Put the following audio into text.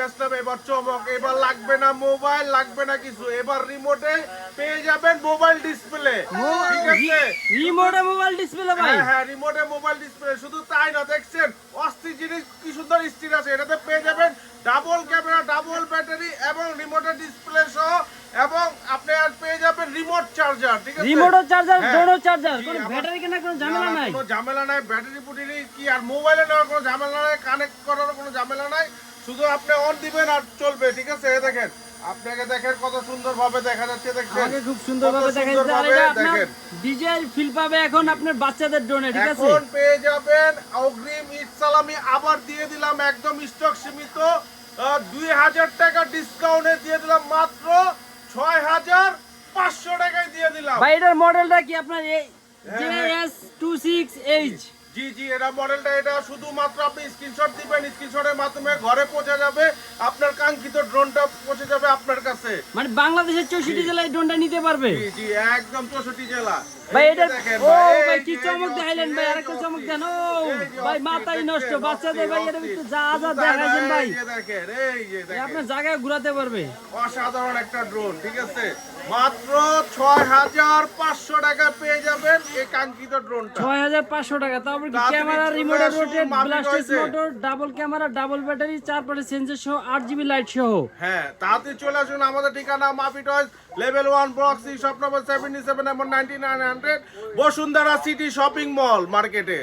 নিয়ে আসলাম এবার চমক এবার লাগবে না মোবাইল লাগবে না কিছু। এবার রিমোটে পেয়ে যাবেন মোবাইল ডিসপ্লে ঠিক আছে? রিমোটে মোবাইল ডিসপ্লে ভাই? হ্যাঁ হ্যাঁ রিমোটে মোবাইল ডিসপ্লে শুধু তাই না দেখছেন? অস্থির জিনিস কি সুন্দর স্টিল আছে এটাতে পেয়ে যাবেন ডাবল ক্যামেরা ডাবল ব্যাটারি এবং রিমোটের ডিসপ্লে সহ এবং আপনি আর পেয়ে যাবেন রিমোট চার্জার ঠিক আছে? রিমোটও চার্জার। দোনো চার্জার কোনো ব্যাটারি কেনার কোনো ঝামেলা নাই? কোনো ঝামেলা নাই ব্যাটারি পুটিনি কি আর মোবাইলে নেওয়ার কোনো ঝামেলা নাই কানেক্ট করার কোনো ঝামেলা নাই। শুধু আপনি অন দিবেন আর চলবে ঠিক আছে? দেখেন আপনাকে দেখেন কত সুন্দর ভাবে দেখা যাচ্ছে দেখছেন? আমাকে খুব সুন্দরভাবে কত দেখা যাচ্ছে। আর দেখেন। ডিজেল ফিল পাবে এখন আপনার বাচ্চাদের ড্রোনে ঠিক আছে? এখন পেয়ে যাবেন অগ্রিম ঈদ সালামি আবার দিয়ে দিলাম একদম স্টক সীমিত। দুই হাজার টাকা ডিসকাউন্টে দিয়ে দিলাম মাত্র ছয় হাজার পাঁচশো টাকায় দিয়ে দিলাম। ভাই এটার মডেলটা কি আপনার এই JS two six H G G এরা মডেলটা এটা শুধুমাত্র আপনি স্ক্রিনশট দিবেন স্ক্রিনশটের মাধ্যমে ঘরে পৌঁছে যাবে আপনার কাঙ্ক্ষিত ড্রোনটা পৌঁছে যাবে আপনার কাছে। মানে বাংলাদেশের চৌষট্টি জেলায় ড্রোনটা নিতে পারবে? জি জি একদম চৌষট্টি জেলা। ভাই এটা ও ভাই কি চমক দেখাইলেন ভাই আরেকটা চমক দেন। ও ভাই মাথায় নষ্ট বাচ্চাদের ভাই অস্থির, ভিতরে যা যা দেখাইছেন ভাই। আপনার জায়গায় ঘুরাতে পারবে। অসাধারণ একটা ড্রোন ঠিক আছে? মাত্র ছয় হাজার পাঁচশো টাকা পেয়ে যাবেন এই কাঙ্ক্ষিত ড্রোনটা ছয় হাজার পাঁচশো টাকা। তারপর ক্যামেরা চলে রিমোটের আসুন, ব্লাস্টেস motor double camera double battery চার পাটে সেন্সর সহ আট জিবি লাইট সহ। হ্যাঁ তাড়াতাড়ি চলে আসুন আমাদের ঠিকানা মাফি toys level one block C shop নম্বর সেভেন্টি সেভেন নম্বর ninety nine hundred Bashundhara city shopping mall মার্কেটে।